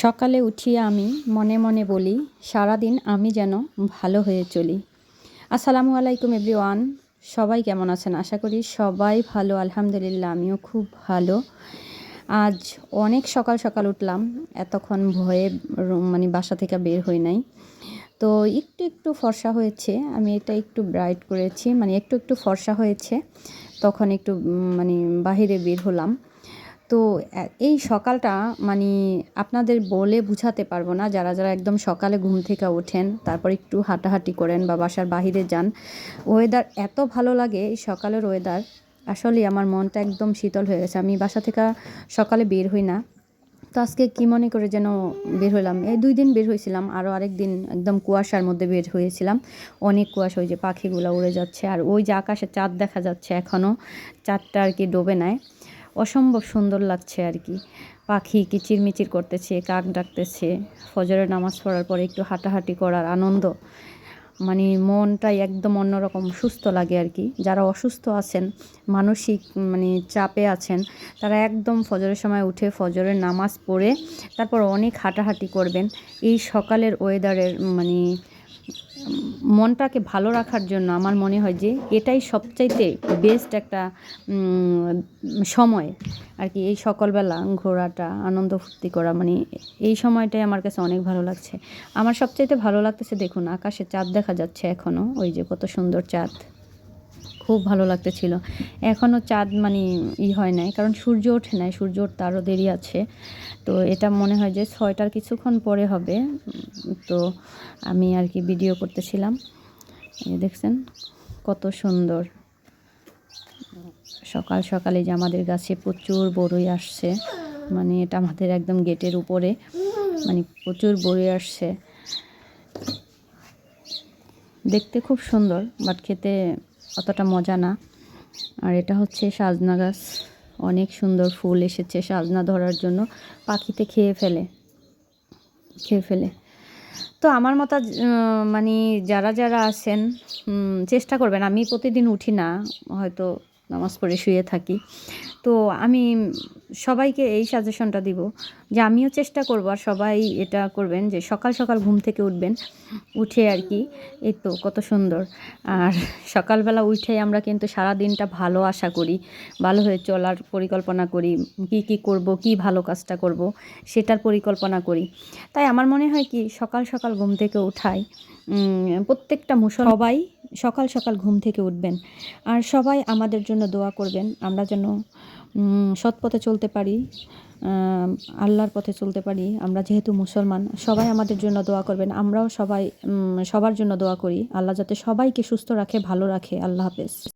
সকালে উঠিয়ে আমি মনে মনে বলি, সারাদিন আমি যেন ভালো হয়ে চলি। আসসালামু আলাইকুম এভরিওয়ান, সবাই কেমন আছেন? আশা করি সবাই ভালো, আলহামদুলিল্লাহ আমিও খুব ভালো। আজ অনেক সকাল সকাল উঠলাম, এতক্ষণ ভয়ে মানে বাসা থেকে বের হই নাই। তো একটু একটু ফর্সা হয়েছে, আমি এটা একটু ব্রাইট করেছি মানে একটু একটু ফর্সা হয়েছে, তখন একটু মানে বাহিরে বের হলাম। তো এই সকালটা মানে আপনাদের বলে বুঝাতে পারব না। যারা যারা একদম সকালে ঘুম থেকে ওঠেন, তারপর একটু হাঁটাহাঁটি করেন বা বাসার বাহিরে যান ওয়েদার এত ভালো লাগে এই সকালের ওয়েদার আসলে আমার মনটা একদম শীতল হয়ে গেছে। আমি বাসা থেকে সকালে বের হই না। তো আজকে কী মনে করে যেন বের হলাম? এই দুই দিন বের হয়েছিলাম আরও আরেক দিন একদম কুয়াশার মধ্যে বের হয়েছিলাম। অনেক কুয়াশা, ওই যে পাখিগুলো উড়ে যাচ্ছে, আর ওই যে আকাশে চাঁদ দেখা যাচ্ছে এখনও চাঁদটা আর কি ডোবে নেয় অসম্ভব সুন্দর লাগছে আর কি। পাখি কিচিরমিচির করতেছে, কাক ডাকতেছে, ফজরের নামাজ পড়ার পরে একটু হাঁটাহাঁটি করার আনন্দ। মানে মনটাই একদম অন্যরকম, সুস্থ লাগে আর কি। যারা অসুস্থ আছেন, মানসিক মানে চাপে আছেন, তারা একদম ফজরের সময় উঠে ফজরের নামাজ পড়ে তারপর অনেক হাঁটাহাঁটি করবেন। এই সকালের ওয়েদারের মানে মনটাকে ভালো রাখার জন্য আমার মনে হয় যে এটাই সবচাইতে বেস্ট একটা সময়। আর কি এই সকালবেলা ঘোরাটা, আনন্দ ফুর্তি করা মানে এই সময়টাই আমার কাছে অনেক ভালো লাগছে। আমার সবচাইতে ভালো লাগতেছে দেখুন, আকাশে চাঁদ দেখা যাচ্ছে এখনও ওই যে কত সুন্দর চাঁদ। খুব ভালো লাগতেছিল। এখনও চাঁদ মানে ই হয় নাই, কারণ সূর্য ওঠে নাই, সূর্য উঠতে আরও দেরি আছে। তো এটা মনে হয় যে ছয়টার কিছুক্ষণ পরে হবে। তো আমি আর কি ভিডিও করতেছিলাম। দেখছেন, কত সুন্দর। সকাল সকালে যে আমাদের গাছে প্রচুর বড়ই আসছে মানে এটা আমাদের একদম গেটের উপরে মানে প্রচুর বড়ই আসছে। দেখতে খুব সুন্দর, বাট খেতে অতটা মজা না। আর এটা হচ্ছে সাজনা গাছ। অনেক সুন্দর ফুল এসেছে সাজনা ধরার জন্য। পাখিতে খেয়ে ফেলে। খেয়ে ফেলে। তো আমার মতো মানে যারা যারা আছেন চেষ্টা করবেন। আমি প্রতিদিন উঠি না, হয়তো নামাজ পড়ে শুয়ে থাকি। তো আমি সবাইকে এই সাজেশনটা দিব যে আমিও চেষ্টা করব আর সবাই এটা করবেন যে সকাল সকাল ঘুম থেকে উঠবেন। উঠে আর কি, এই তো কত সুন্দর। আর সকালবেলা উঠে আমরা কিন্তু সারা দিনটা ভালো আশা করি, ভালো হয়ে চলার পরিকল্পনা করি, কি কি করব, কি ভালো কাজটা করব, সেটার পরিকল্পনা করি। তাই আমার মনে হয় কি সকাল সকাল ঘুম থেকে উঠাই প্রত্যেকটা মুসল সবাই সকাল সকাল ঘুম থেকে উঠবেন। আর সবাই আমাদের জন্য দোয়া করবেন। আমরা যেন সৎ পথে চলতে পারি আল্লাহর পথে চলতে পারি। আমরা যেহেতু মুসলমান, সবাই আমাদের জন্য দোয়া করবেন। আমরাও সবাই সবার জন্য দোয়া করি। আল্লাহ যাতে সবাইকে সুস্থ রাখে, ভালো রাখে। আল্লাহ হাফেজ।